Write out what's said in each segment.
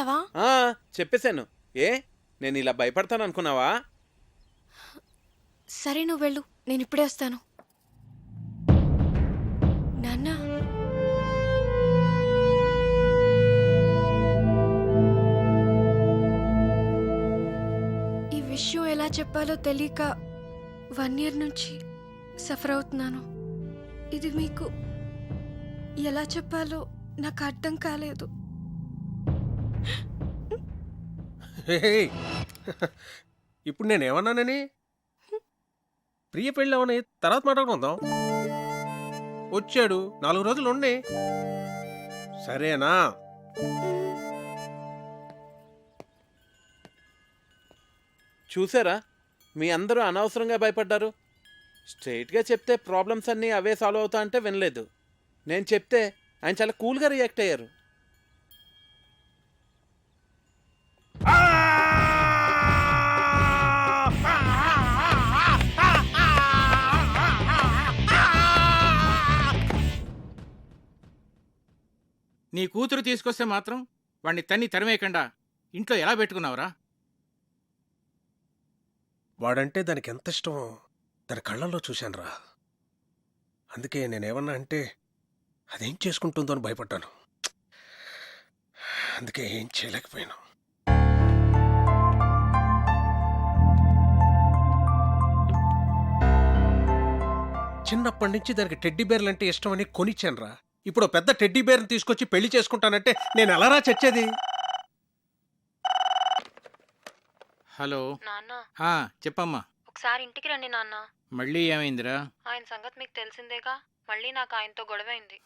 చెప్పేశావా? ఆ, చెప్పేశాను. ఏ నేను ఇలా భయపడతాను అనుకున్నావా సరే నువ్వు వెళ్ళు. నేను ఇప్పుడే వస్తాను. నాన్న. ఈ విషయం ఎలా చెప్పాలో తెలియక వన్ ఇయర్ నుంచి సఫర్ అవుతున్నాను. ఇది మీకు ఎలా చెప్పాలో నాకు అర్థం కాలేదు. ఇప్పుడు నేను ఏమన్నానని ప్రియ పెళ్ళి అవని తర్వాత మాట్లాడుకుందాం. వచ్చాడు నాలుగు రోజులు ఉండి సరేనా? చూసారా? మీ అందరూ అనవసరంగా భయపడ్డారు. స్ట్రైట్గా చెప్తే ప్రాబ్లమ్స్ అన్నీ అవే సాల్వ్ అవుతా అంటే వినలేదు. నేను చెప్తే ఆయన చాలా కూల్గా రియాక్ట్ అయ్యారు. నీ కూతురు తీసుకొస్తే మాత్రం వాణ్ణి తన్ని తరిమేయకుండా ఇంట్లో ఎలా పెట్టుకున్నావురా? వాడంటే దానికి ఎంత ఇష్టమో దాని కళ్ళల్లో చూశానురా. అందుకే నేనేమన్నా అంటే అదేం చేసుకుంటుందో అని భయపడ్డాను. అందుకే ఏం చేయలేకపోయాను. చిన్నప్పటి నుంచి దానికి టెడ్డీ బేర్లు అంటే ఇష్టమని కొనిచ్చానురా. ఇప్పుడు పెద్ద టెడ్డీ బేర్ని తీసుకొచ్చి పెళ్ళి చేసుకుంటానంటే నేను ఎలారా చచ్చేది? హలో. నాన్న. ఆ, చెప్పమ్మా. ఒకసారి ఇంటికి రండి నాన్న. మళ్ళీ ఏమైందిరా? ఆయన సంగతి మీకు తెలిసిందేగా? మళ్ళీ నాకు ఆయనతో గొడవైంది.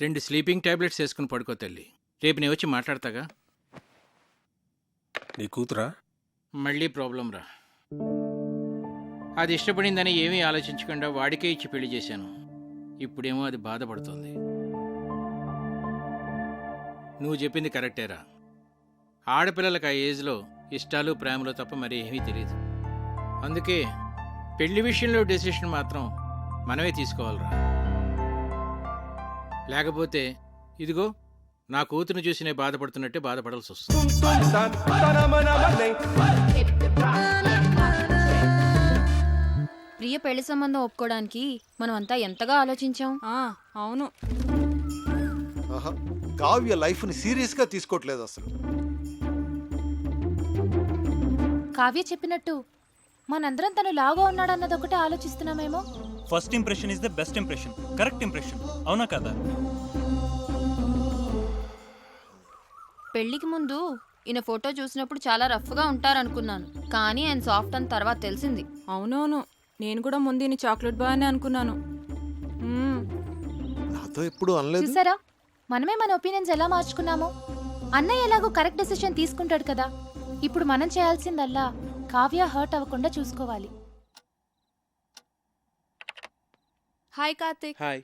రెండు స్లీపింగ్ టాబ్లెట్స్ వేసుకుని పడుకో తల్లి. రేపు నేను వచ్చి మాట్లాడతాగా? నీ కూతురా? మళ్ళీ ప్రాబ్లం రా. అది ఇష్టపడిందని ఏమీ ఆలోచించకుండా వాడికే ఇచ్చి పెళ్ళి చేశాను. ఇప్పుడేమో అది బాధపడుతోంది నువ్వు చెప్పింది కరెక్టేరా ఆడపిల్లలకు ఆ ఏజ్లో ఇష్టాలు ప్రేమలు తప్ప మరి ఏమీ తెలియదు అందుకే పెళ్ళి విషయంలో డెసిషన్ మాత్రం మనమే తీసుకోవాలిరా లేకపోతే ఇదిగో నా కూతురు చూసినే బాధపడుతున్నట్టే బాధపడాల్సి వస్తుంది ప్రియ పెళ్ళి సంబంధం ఒప్పుకోవడానికి మనం అంతా ఎంతగా ఆలోచించాం? అవును. ఆహా, కావ్య లైఫ్ని సీరియస్గా తీసుకోవట్లేదు అసలు. కావ్య చెప్పినట్టు మనందరం తను లావుగా ఉన్నాడన్నది ఒకటే ఆలోచిస్తున్నామేమో? First impression is the best impression. Correct impression. అవునా కదా? పెళ్ళికి ముందు ఈయన ఫోటో చూసినప్పుడు చాలా రఫ్గా ఉంటారనుకున్నాను. కానీ ఆయన సాఫ్ట్ అని తర్వాత తెలిసింది. అవునవును. నేను కూడా ముందు ఈయన చాక్లెట్ బాగానే అనుకున్నాను. మ్మ్. నాతో ఎప్పుడు అనలేదు. చూసారా? మనమే మన ఒపీనియన్స్ ఎలా మార్చుకున్నామో? అన్నయ్య ఎలాగో కరెక్ట్ డెసిషన్ తీసుకుంటాడు కదా. ఇప్పుడు మనం చేయాల్సిందల్లా కావ్య హర్ట్ అవ్వకుండా చూసుకోవాలి. హాయ్ కార్తిక్. హాయ్.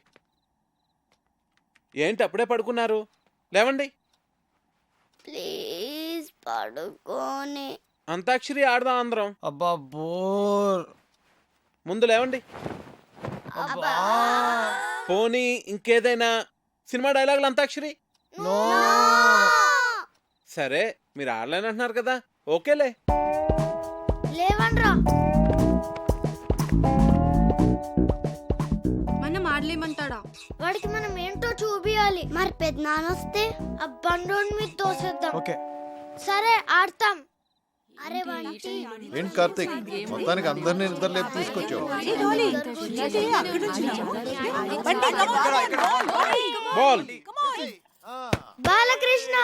ఏంటి అప్పుడే పడుకున్నారు? లేవండి. ప్లీజ్ పడుకోని. అంతాక్షరి ఆడదాం అందరం. అబ్బా బోర్. ముందు లేవండి. పోనీ ఇంకేదైనా సినిమా డైలాగులు అంతాక్షరి? నో. సరే మీరు ఆడలేనంటున్నారు కదా ఓకేలే. లేవండ్రా. మనం ఆడలేమంటాడా? వాడికి మనం ఏంటో చూపియాలి. మరి పెద్దనాన్నొస్తే ఆ బండోని మీద తోసేద్దాం. ఓకే. సరే ఆడతాం. ఏంటి కార్తీక్ మొత్తానికి అందరినీ నిద్ర లేపు తీసుకొచ్చావు బాల్ బాలకృష్ణ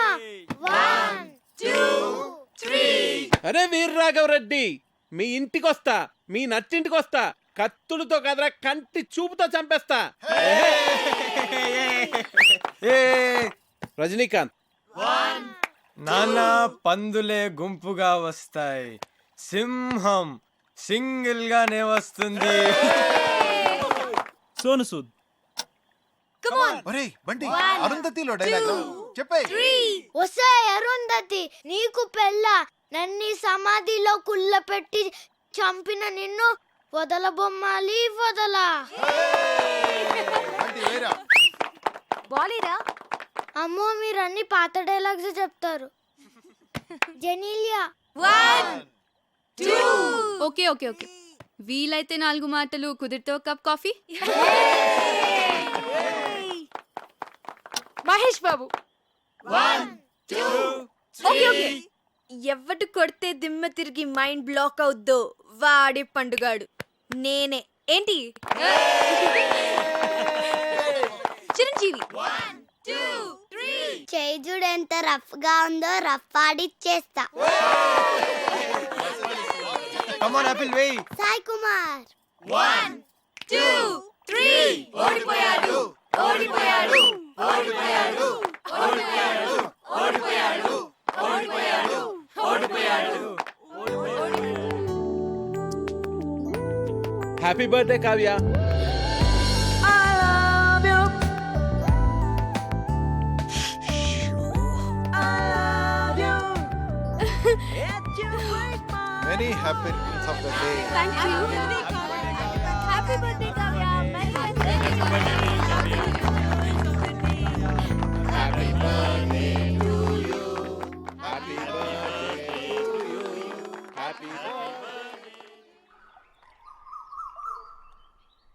అరే వీర్రాఘవరెడ్డి మీ ఇంటికి వస్తా మీ నట్టింటికి వస్తా కత్తులతో కదరా కంటి చూపుతో చంపేస్తా రజనీకాంత్ నానా పందులే గుంపుగా వస్తాయి. సింహం సింగిల్ గానే వస్తుంది. సోను సూద్. ఒరేయ్ బండి. అరుంధతిలో డైలాగ్ చెప్పే వస్తే అరుంధతి నీకు పెళ్ళ? నన్ను సమాధిలో కుళ్ళపెట్టి చంపిన నిన్ను వదల బొమ్మాలి వదలా. బంటి వేరా. బాలీరా అమ్మో మీరు అన్ని పాత డైలాగ్స్ చెప్తారు. జెనీలియా. Okay okay okay. వీలైతే నాలుగు మాటలు కుదిరితే ఒక cup coffee. Mahesh Babu. Okay okay ఎవడు కొడితే దిమ్మ తిరిగి మైండ్ బ్లాక్ అవుద్దో వాడి పండుగాడు. నేనే. ఏంటి? ఎంత రఫ్గా ఉందో రఫ్ ఆడిచ్చేస్తా. సాయి కుమార్. ఓడిపోయాడు ఓడిపోయాడు ఓడిపోయాడు ఓడిపోయాడు ఓడిపోయాడు ఓడిపోయాడు ఓడిపోయాడు. Happy birthday Kavya many happy returns of the day. Thank you. Happy birthday, Kavya. Happy birthday to you. Happy birthday to you. Happy birthday.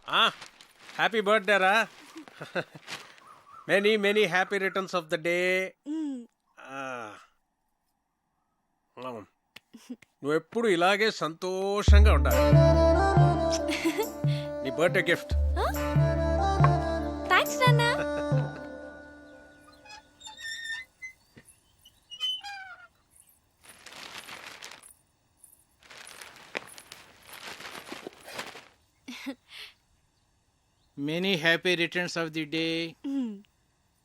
Ah, happy birthday, Ra. many, many happy returns of the day. ఎప్పుడు ఇలాగే సంతోషంగా ఉండాలి. నీ birthday gift. Thanks నాన్న. Many happy returns of the day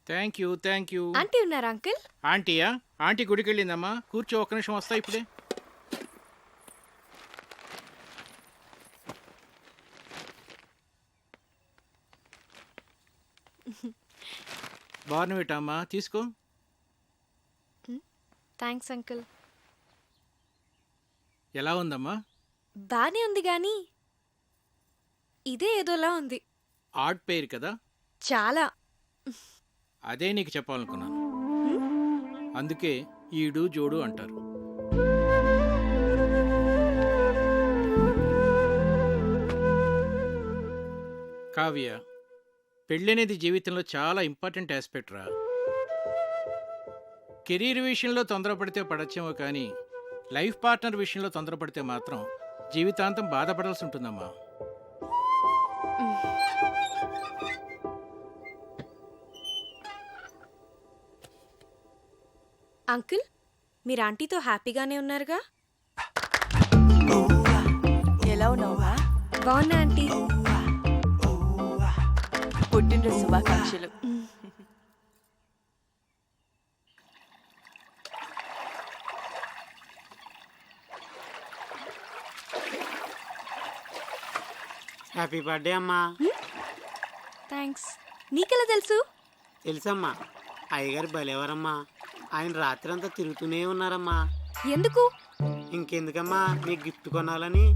thank you thank you aunty ఉన్నారా uncle ఆంటీయా aunty గుడికి వెళ్ళిందమ్మా కూర్చో ఒక్క నిమిషం వస్తా ఇప్పుడే. బార్నవిటా అమ్మా తీసుకో. Thanks uncle. ఎలా ఉందమ్మా? బానే ఉంది కానీ ఇదే ఏదోలా ఉంది. ఆర్ట్ పేరు కదా? చాలా. అదే నీకు చెప్పాలనుకున్నాను. అందుకే ఈడు జోడు అంటారు. కావ్య పెళ్ళనేది జీవితంలో చాలా ఇంపార్టెంట్ ఆస్పెక్ట్ రా. కెరీర్ విషయంలో తొందరపడితే పడచ్చేమో కానీ లైఫ్ పార్ట్నర్ విషయంలో తొందరపడితే మాత్రం జీవితాంతం బాధపడాల్సి ఉంటుందమ్మా. అంకుల్ మీరు ఆంటీతో హ్యాపీగానే ఉన్నారుగా? ఎలా ఉన్నావా బాగున్నా ఆంటీ. పుట్టినరోజు శుభాకాంక్షలు. హ్యాపీ బర్త్డే అమ్మా. థ్యాంక్స్ నీకెలా తెలుసు? తెలుసమ్మా అయ్యగారు భలేవారమ్మా ఆయన రాత్రి అంతా తిరుగుతూనే ఉన్నారమ్మా. ఎందుకు? ఇంకెందుకమ్మా మీకు గిఫ్ట్ కొనాలని?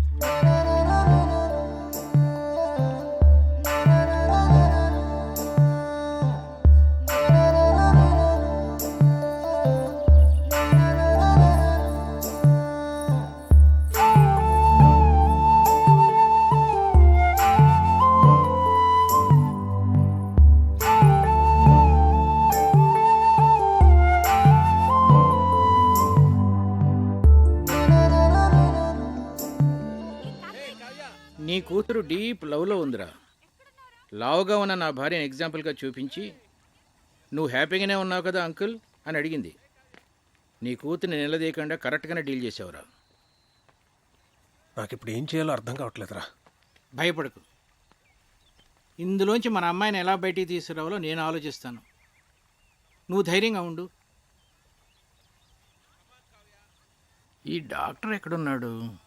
నీ కూతురు డీప్ లవ్లో ఉందిరా. లావుగా ఉన్న నా భార్యను ఎగ్జాంపుల్గా చూపించి నువ్వు హ్యాపీగానే ఉన్నావు కదా అంకుల్? అని అడిగింది. నీ కూతుర్ని నిలదీయకుండా కరెక్ట్గానే డీల్ చేసావురా. నాకు ఇప్పుడు ఏం చేయాలో అర్థం కావట్లేదురా. భయపడకు. ఇందులోంచి మన అమ్మాయిని ఎలా బయటికి తీసుకురావాలో నేను ఆలోచిస్తాను. నువ్వు ధైర్యంగా ఉండు. ఈ డాక్టర్ ఎక్కడున్నాడు?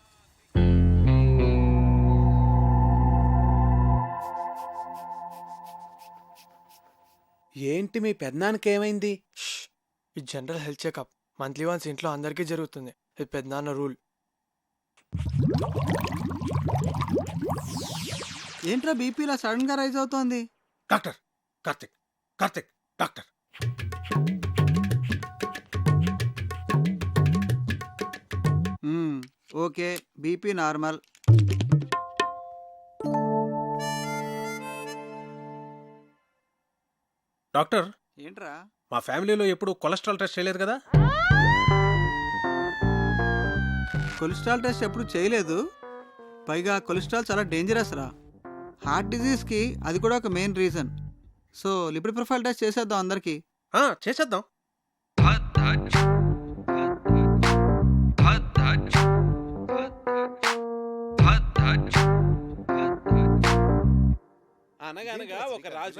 ఏంటి మీ పెద్దనాన్నకి ఏమైంది? ఇది general health checkup monthly once ఇంట్లో అందరికీ జరుగుతుంది. ఇది పెద్దనాన్న రూల్. ఏంట్రా బీపీలా సడన్గా రైజ్ అవుతోంది? Doctor Karthik Karthik doctor. Okay BP normal. Doctor ఏంట్రా? మా ఫ్యామిలీలో ఎప్పుడు కొలెస్ట్రాల్ టెస్ట్ చేయలేదు కదా? కొలెస్ట్రాల్ టెస్ట్ ఎప్పుడు చేయలేదు. పైగా కొలెస్ట్రాల్ చాలా డేంజరస్ రా. హార్ట్ డిజీజ్కి అది కూడా ఒక main reason so lipid profile test చేసేద్దాం అందరికీ. ఆ, చేసేద్దాం. అనగనగా ఒక రాజు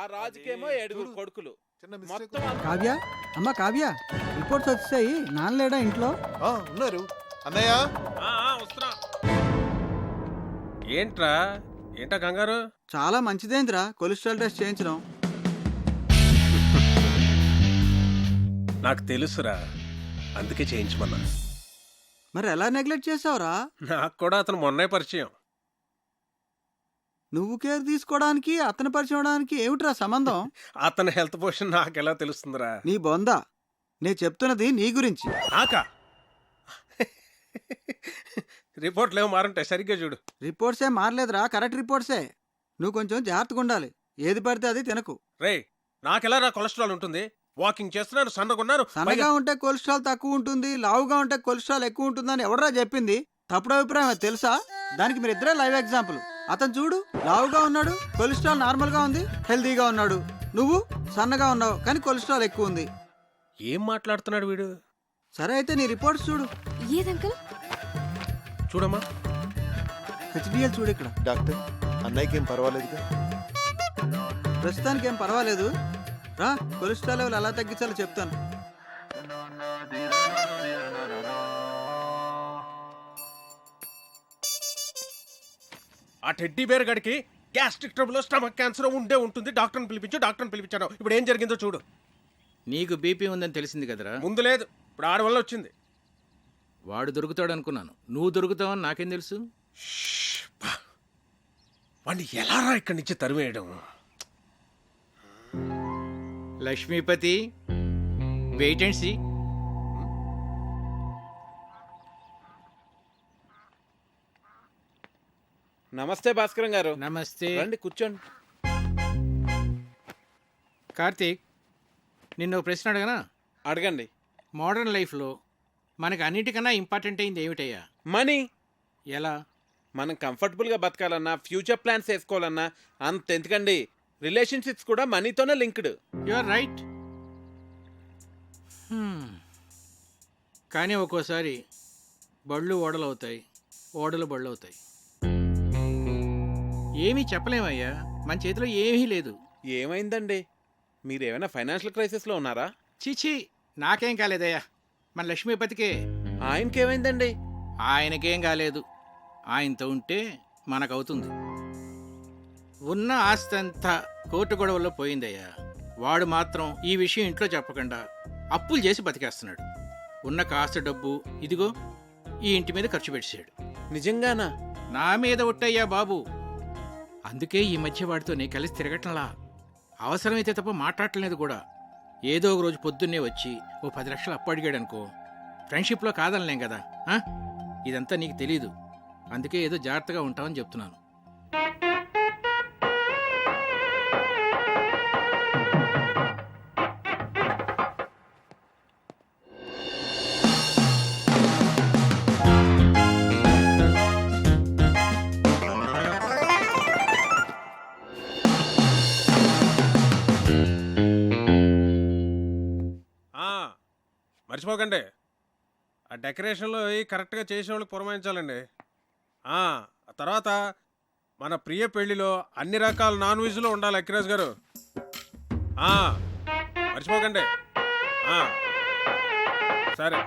ఆ రాజుకేమో ఏడుగురు కొడుకులు. మొత్తం కావ్య? అమ్మ కావ్య రిపోర్ట్స్ వచ్చాయి నాన్నలేడా ఇంట్లో? ఉన్నారు. అన్నయ్య? వస్తున్నా. ఏంట్రా? ఏంటా కంగారు? చాలా మంచిదేంద్రా కొలెస్ట్రాల్ టెస్ట్ చేయించడం. నాకు తెలుసురా అందుకే చేయించమన్నా. మరి ఎలా నెగ్లెక్ట్ చేసావురా? నాకు కూడా అతను మొన్నే పరిచయం. నువ్వు కేర్ తీసుకోవడానికి అతని పరిచయం అవడానికి ఏమిట్రా సంబంధం? అతని హెల్త్ పొజిషన్ నాకెలా తెలుస్తుందిరా? నీ బొందా. నేను చెప్తున్నది నీ గురించి. నాకా రిపోర్ట్లు ఏమో మారంటే సరిగ్గా చూడు. రిపోర్ట్సే మారలేదురా. కరెక్ట్ రిపోర్ట్సే. నువ్వు కొంచెం జాగ్రత్తగా ఉండాలి. ఏది పడితే అది తినకు. రే నాకెలా రా కొలెస్ట్రాల్ ఉంటుంది? వాకింగ్ చేస్తున్నాను సన్నగున్నాను. సన్నగా ఉంటే కొలెస్ట్రాల్ తక్కువ ఉంటుంది లావుగా ఉంటే కొలెస్ట్రాల్ ఎక్కువ ఉంటుందని ఎవడరా చెప్పింది? తప్పుడు అభిప్రాయం అది తెలుసా? దానికి మీరు ఇద్దరే లైవ్ ఎగ్జాంపుల్. అతను చూడు లావుగా ఉన్నాడు కొలెస్ట్రాల్ నార్మల్గా ఉంది హెల్తీగా ఉన్నాడు. నువ్వు సన్నగా ఉన్నావు కానీ కొలెస్ట్రాల్ ఎక్కువ ఉంది. ఏం మాట్లాడుతున్నాడు వీడు? సరే అయితే నీ రిపోర్ట్స్ చూడు. ఏదంకల్ చూడమ్మా. హెచ్డిఎల్ చూడు ఇక్కడ. డాక్టర్ అన్నయ్యకి ఏం పర్వాలేదుగా? ప్రస్తుతానికి ఏం పర్వాలేదు. రా కొలెస్ట్రాల్ లెవెల్ ఎలా తగ్గించాలో చెప్తాను. టెడ్డీ బేర్ గడికి గ్యాస్ట్రిక్ ట్రబుల్ స్టమక్ క్యాన్సర్ ఉండే ఉంటుంది. డాక్టర్ని పిలిపించు డాక్టర్ని పిలిపించాను. ఇప్పుడు ఏం జరిగిందో చూడు. నీకు బీపీ ఉందని తెలిసింది కదరా? ముందు లేదు. ఇప్పుడు ఆడి వల్ల వచ్చింది. వాడు దొరుకుతాడు అనుకున్నాను. నువ్వు దొరుకుతావని నాకేం తెలుసు? వాడిని ఎలా రా ఇక్కడి నుంచి తరివేయడం లక్ష్మీపతి వెయిట్ అండ్ సీ నమస్తే భాస్కరం గారు. నమస్తే. రండి కూర్చోండి. కార్తీక్ నిన్ను ప్రశ్న అడగనా? అడగండి. మోడర్న్ లైఫ్లో మనకు అన్నిటికన్నా ఇంపార్టెంట్ అయింది ఏమిటయ్యా? మనీ. ఎలా? మనం కంఫర్టబుల్గా బతకాలన్నా ఫ్యూచర్ ప్లాన్స్ వేసుకోవాలన్నా అంత ఎందుకండి రిలేషన్షిప్స్ కూడా మనీతోనే లింక్డ్. యు ఆర్ రైట్ కానీ ఒక్కోసారి బళ్ళు ఓడలు అవుతాయి ఓడలు బళ్ళు అవుతాయి ఏమీ చెప్పలేమయ్యా. మన చేతిలో ఏమీ లేదు. ఏమైందండి? మీరేమైనా ఫైనాన్షియల్ క్రైసిస్లో ఉన్నారా? చీచీ నాకేం కాలేదయ్యా. మన లక్ష్మీపతికే ఆయనకేమైందండి? ఆయనకేం కాలేదు. ఆయనతో ఉంటే మనకవుతుంది. ఉన్న ఆస్తి అంతా కోర్టు గొడవల్లో పోయిందయ్యా. వాడు మాత్రం ఈ విషయం ఇంట్లో చెప్పకుండా అప్పులు చేసి బతికేస్తున్నాడు. ఉన్న కాస్త డబ్బు ఇదిగో ఈ ఇంటి మీద ఖర్చు పెట్టాడు నిజంగానా? నా మీద ఒట్టయ్యా బాబు. అందుకే ఈ మధ్య వాడితో నీ కలిసి తిరగటంలా. అవసరమైతే తప్ప మాట్లాడలేదు కూడా. ఏదో ఒక రోజు పొద్దున్నే వచ్చి ఓ పది లక్షలు అప్పు అడిగాడు అనుకో ఫ్రెండ్షిప్లో కాదనలేం కదా ఇదంతా నీకు తెలీదు. అందుకే ఏదో జాగ్రత్తగా ఉంటామని చెప్తున్నాను. మర్చిపోకండి. ఆ డెకరేషన్లో అవి కరెక్ట్గా చేసిన వాళ్ళకి పురమాయించాలండి. ఆ తర్వాత మన ప్రియ పెళ్ళిలో అన్ని రకాల నాన్ వెజ్లో ఉండాలి అఖిరాజ్ గారు. మర్చిపోకండి. సరే.